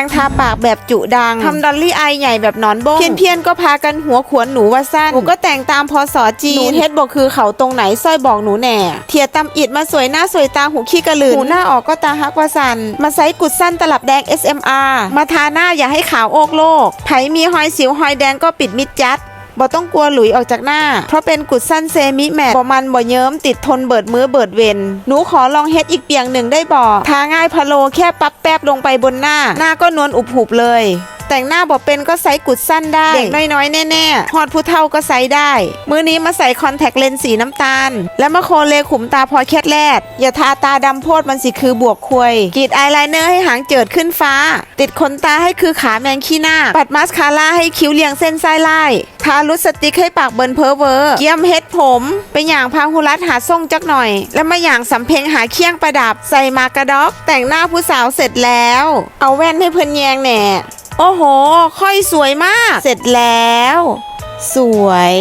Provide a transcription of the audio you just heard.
งทาปากแบบจุดังทำดอลลี่อายใหญ่แบบหนอนบงเพี้ยนเพียนๆก็พากันหัวขวนหนูว่าสั้นหนูก็แต่งตามพอสอจีนหนูเฮ็ดบอกคือเขาตรงไหนสร้อยบอกหนูแหน่เทียตำอิดมาสวยหน้าสวยตาหูขี้กระลืนหูหน้าออกก็ตาฮักว่าสันมาไซส์กุดสั้นตลับแดง SMR มาทาหน้าอย่าให้ขาวโอกโลกไผมีหอยสิวหอยแดงก็ปิดมิดจัด บ่ต้องกลัวหลุยออกจากหน้า เพราะเป็นกุดสั้นเซมิแมทบ่มันบ่เยิ้มติดทนเบิดมือเบิดเวนหนูขอลองเฮ็ดอีกเปียงหนึ่งได้บ่ทาง่ายพะโลแค่ปั๊บแป๊บลงไปบนหน้า หน้าก็นวลอุบหุบเลย แต่งหน้าบ่เป็นก็ใส่กุดสั้นได้เด็กน้อยๆ แน่ๆฮอดผู้เฒ่าก็ใส่ได้ มื้อนี้มาใส่คอนแทคเลนส์สีน้ำตาล แล้วมาโคเลขุมตาพอแคทแรดอย่าทาตาดำโพดมันสิคือบวกควยกรีดอายไลเนอร์ให้หางเจิดขึ้นฟ้า ติดขนตาให้คือขาแมงขี้หน้า ปัดมาสคาร่าให้คิ้วเรียงเส้นไส้ไล่ทาลุปสติกให้ปากเบิร์นเพอเวอร์เกียมเฮ็ดผมไปอย่างพาหุรัตหาส่งจักหน่อย แล้วมาอย่างสำเพ็งหาเคียงประดับใส่มากระดอก แต่งหน้าผู้สาวเสร็จแล้ว เอาแว่นให้เพิ่นแยงแหน่ โอ้โห ค่อยสวยมาก เสร็จแล้ว สวย